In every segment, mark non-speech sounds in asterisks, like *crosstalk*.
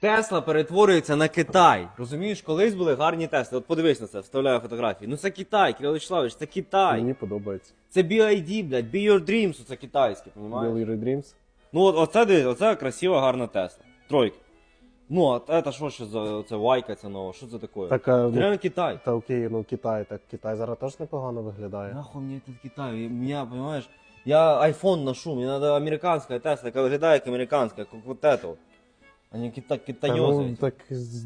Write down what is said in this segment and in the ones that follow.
Тесла перетворюється на Китай. Розумієш, колись були гарні Тесли. От подивись на це, вставляю фотографії. Ну це Китай, Кирило Вячеславович, це Китай. Мені подобається. Це BID, блядь, Be Your Dreams, це китайське, понімаєш? Білий Red Dreams. Ну от оце дивись, оце красива, гарна Тесла. Тройка. Ну, а це що ще за це вайка ця нова? Що це таке? Так, а, ну, Реально Китай. та окей, ну Китай, так Китай зараз теж непогано виглядає. Нахуй мені этот Китай? У меня, понимаешь, я iPhone ношу, мне надо американская Тесла, яка виглядає як американська, як вот это вот. А не кита китайози. ну, так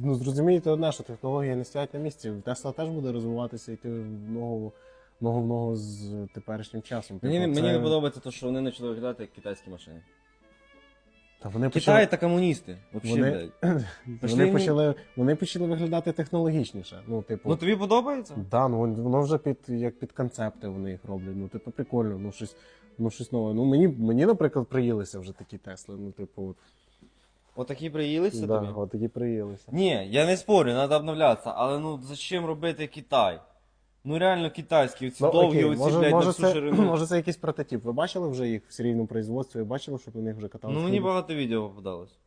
ну, зрозумієте одне, що технології не стоять на місці. Тесла теж буде розвиватися йти в ногу, ногу в ногу з теперішнім часом. Мені, Типу, мені це- не подобається те, що вони почали виглядати як китайські машини. Та вони Китай це комуністи. Вообще, Вони- блядь. *clears throat* Пошли Вони йому- почали, вони почали виглядати технологічніше. Ну, типу, Ну тобі подобається? да, ну вон- воно вже під як під концепти вони їх роблять. Ну, типу, прикольно, ну щось, ну щось нове. Ну мені, мені, наприклад, приїлися вже такі Тесли. Ну, типу, Отакі приїлися да, тобі? от такі приїлися. Ні, я не спорю, треба обновлятися, але ну зачем робити Китай? Ну реально китайські, оці довгі, Ну, окей, оці, може, блядь, може, на всю це, ширину. може це якийсь прототип. Ви бачили вже їх в серійному производстві? Ви бачили, щоб у них вже каталися? Ну мені багато відео попадалось.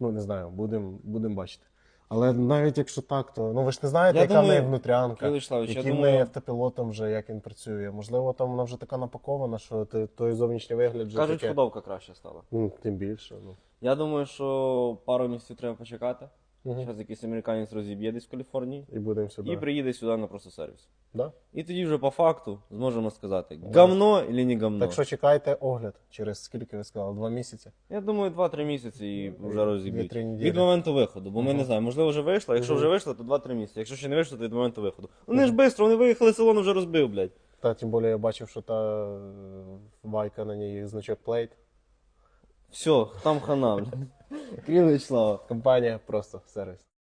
Ну, не знаю, будемо будем бачити. Але навіть якщо так, то ну ви ж не знаєте, Я яка в неї думаю, внутрянка, Кирило Вячеславович, я який в думаю- неї автопілотом вже, як він працює. Можливо, там вона вже така напакована, що той зовнішній вигляд вже Кажуть, таке. ходовка краще стала. Ну, тим більше. Ну. Я думаю, що пару місяців треба почекати. Мгм. Зараз якийсь американець розіб'є десь в Каліфорнії І будемо сюди. і приїде сюди на просто сервіс. Да? І тоді вже по факту зможемо сказати, гамно або не гамно. Так що чекайте огляд через скільки ви сказали? Два місяці? Я думаю, 2-3 місяці і вже розіб'ють. Дві-три неділі. Від моменту виходу, бо ми не знаємо, можливо, вже вийшло. Якщо вже вийшло, то 2-3 місяці. Якщо ще не вийшло, то від моменту виходу. Вони ж швидко, вони виїхали, салон вже розбив, блядь. Та тим більше я бачив, що та е, вайка на ній значок плейт. Все, там хана, Крім Вячеслава. Компанія просто сервіс.